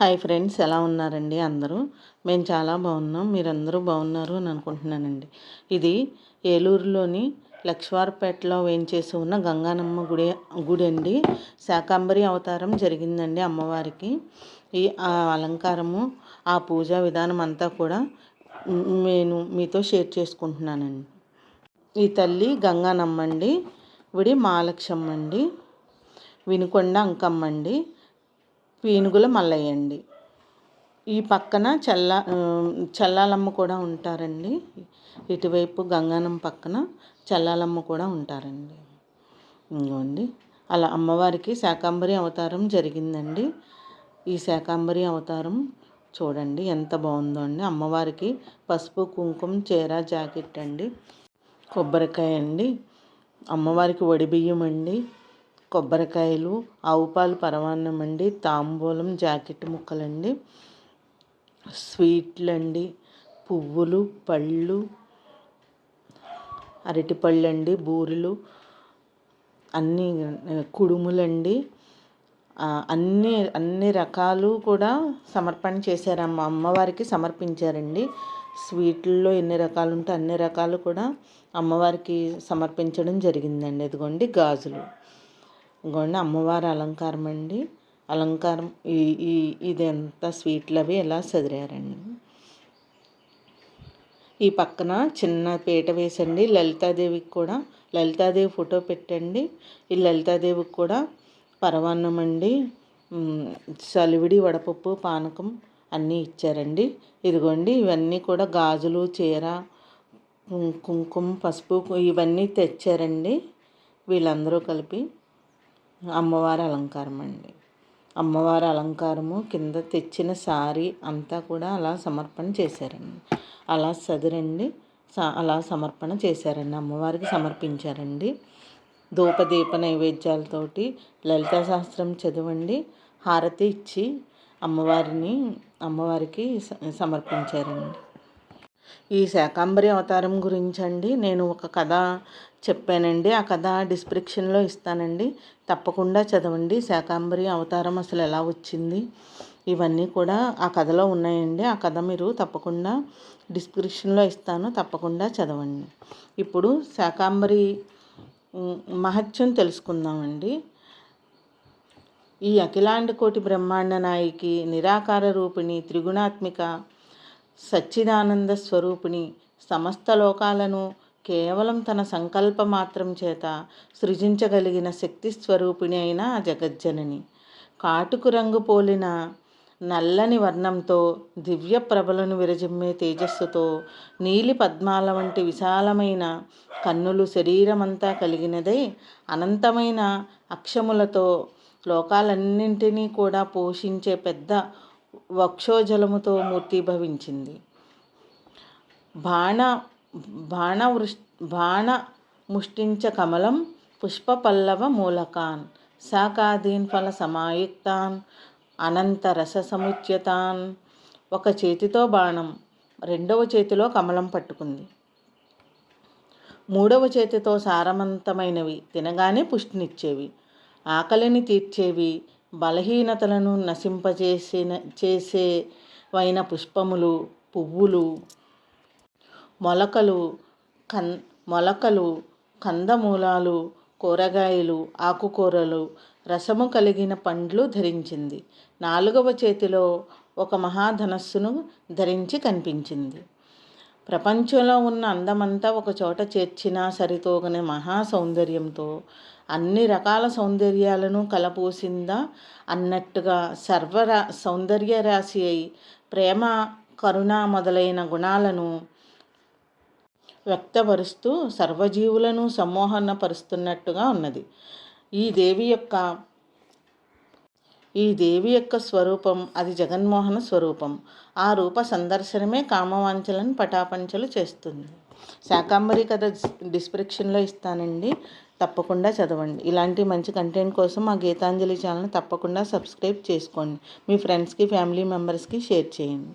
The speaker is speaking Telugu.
హాయ్ ఫ్రెండ్స్ ఎలా ఉన్నారండి అందరూ? మేము చాలా బాగున్నాం. మీరందరూ బాగున్నారు అని అనుకుంటున్నానండి. ఇది ఏలూరులోని లక్ష్వారపేటలో వేయించేసి ఉన్న గంగానమ్మ గుడి గుడి అండి. శాకాంబరి అవతారం జరిగిందండి అమ్మవారికి. ఈ ఆ అలంకారము ఆ పూజా విధానం అంతా కూడా నేను మీతో షేర్ చేసుకుంటున్నానండి. ఈ తల్లి గంగానమ్మ అండి విడి మహాలక్ష్మి అండి వినుకొండ అంకమ్మ అండి పీనుగుల మల్లయ్య అండి ఈ పక్కన చల్ల చల్లాలమ్మ కూడా ఉంటారండి. ఇటువైపు గంగానం పక్కన చల్లాలమ్మ కూడా ఉంటారండి. ఇంకోండి అలా అమ్మవారికి శాకాంబరి అవతారం జరిగిందండి. ఈ శాకాంబరి అవతారం చూడండి ఎంత బాగుందో అండి. అమ్మవారికి పసుపు కుంకుమ చీర జాకెట్ అండి. కొబ్బరికాయ అండి అమ్మవారికి వడి బియ్యం అండి కొబ్బరికాయలు ఆవు పాలు పరమాన్నం అండి తాంబూలం జాకెట్ ముక్కలండి స్వీట్లు అండి పువ్వులు పళ్ళు అరటిపళ్ళు అండి బూరెలు అన్నీ కుడుములండి. అన్ని అన్ని రకాలు కూడా సమర్పణ చేశారమ్మ. అమ్మవారికి సమర్పించారండి. స్వీట్లలో ఎన్ని రకాలు ఉంటే అన్ని రకాలు కూడా అమ్మవారికి సమర్పించడం జరిగిందండి. ఇదిగోండి గాజులు. ఇంకోండి అమ్మవారి అలంకారం అండి. అలంకారం ఈ ఈ ఇదంతా స్వీట్లు అవి ఎలా సదిరారండి? ఈ పక్కన చిన్న పీట వేసండి. లలితాదేవికి కూడా లలితాదేవి ఫోటో పెట్టండి. ఈ లలితాదేవికి కూడా పరవాన్నం అండి. సలివిడి వడపప్పు పానకం అన్నీ ఇచ్చారండి. ఇదిగోండి ఇవన్నీ కూడా గాజులు చీర కుంకుమ పసుపు ఇవన్నీ తెచ్చారండి. వీళ్ళందరూ కలిపి. అమ్మవారి అలంకారం అండి అమ్మవారి అలంకారము కింద తెచ్చిన సారీ అంతా కూడా అలా సమర్పణ చేశారండి. అలా చదిరండి అలా సమర్పణ చేశారండి. అమ్మవారికి సమర్పించారండి. ధూపదీప నైవేద్యాలతోటి లలితా శాస్త్రం చదవండి హారతి ఇచ్చి అమ్మవారిని అమ్మవారికి సమర్పించారండి. ఈ శాకాంబరి అవతారం గురించి అండి నేను ఒక కథ చెప్పానండి. ఆ కథ డిస్క్రిప్షన్లో ఇస్తానండి. తప్పకుండా చదవండి. శాకాంబరి అవతారం అసలు ఎలా వచ్చింది? ఇవన్నీ కూడా ఆ కథలో ఉన్నాయండి. ఆ కథ మీరు తప్పకుండా డిస్క్రిప్షన్లో ఇస్తాను. తప్పకుండా చదవండి. ఇప్పుడు శాకాంబరి మహత్యం తెలుసుకుందామండి. ఈ అఖిలాండ కోటి బ్రహ్మాండ నాయికి నిరాకార రూపిణి త్రిగుణాత్మిక సచ్చిదానంద స్వరూపిణి సమస్త లోకాలను కేవలం తన సంకల్ప మాత్రం చేత సృజించగలిగిన శక్తి స్వరూపిణి అయిన జగజ్జనని. కాటుకు రంగు పోలిన నల్లని వర్ణంతో దివ్య ప్రభలను విరజిమ్మే తేజస్సుతో నీలి పద్మాల వంటి విశాలమైన కన్నులు శరీరమంతా కలిగినదై అనంతమైన అక్షములతో లోకాలన్నింటినీ కూడా పోషించే పెద్ద వక్షోజలముతో మూర్తిభవించింది. బాణ బాణ వృష్ బాణ ముష్టించ కమలం పుష్పపల్లవ మూలకాన్ శాఖాదీన్ ఫల సమాయుక్తాన్ అనంత రస సముచ్యతాన్ ఒక చేతితో బాణం రెండవ చేతిలో కమలం పట్టుకుంది. మూడవ చేతితో సారవంతమైనవి తినగానే పుష్టినిచ్చేవి. ఆకలిని తీర్చేవి బలహీనతలను నశింపజేసిన చేసేవైన పుష్పములు పువ్వులు మొలకలు కన్ మొలకలు కందమూలాలు కూరగాయలు ఆకుకూరలు రసము కలిగిన పండ్లు ధరించింది. నాలుగవ చేతిలో ఒక మహాధనస్సును ధరించి కనిపించింది. ప్రపంచంలో ఉన్న అందమంతా ఒక చోట చేర్చినా సరితోగని మహా సౌందర్యంతో అన్ని రకాల సౌందర్యాలను కలపూసిందా అన్నట్టుగా సర్వరా సౌందర్య రాశి అయి ప్రేమ కరుణ మొదలైన గుణాలను వ్యక్తపరుస్తూ సర్వజీవులను సమ్మోహనపరుస్తున్నట్టుగా ఉన్నది. ఈ దేవి యొక్క ఈ దేవి యొక్క స్వరూపం అది జగన్మోహన స్వరూపం. ఆ రూప సందర్శనమే కామవాంచలను పటాపంచలు చేస్తుంది. శాకాంబరి కథ డిస్క్రిప్షన్లో ఇస్తానండి. తప్పకుండా చదవండి. ఇలాంటి మంచి కంటెంట్ కోసం మా గీతాంజలి ఛానల్ తప్పకుండా సబ్స్క్రైబ్ చేసుకోండి. మీ ఫ్రెండ్స్కి ఫ్యామిలీ మెంబర్స్కి షేర్ చేయండి.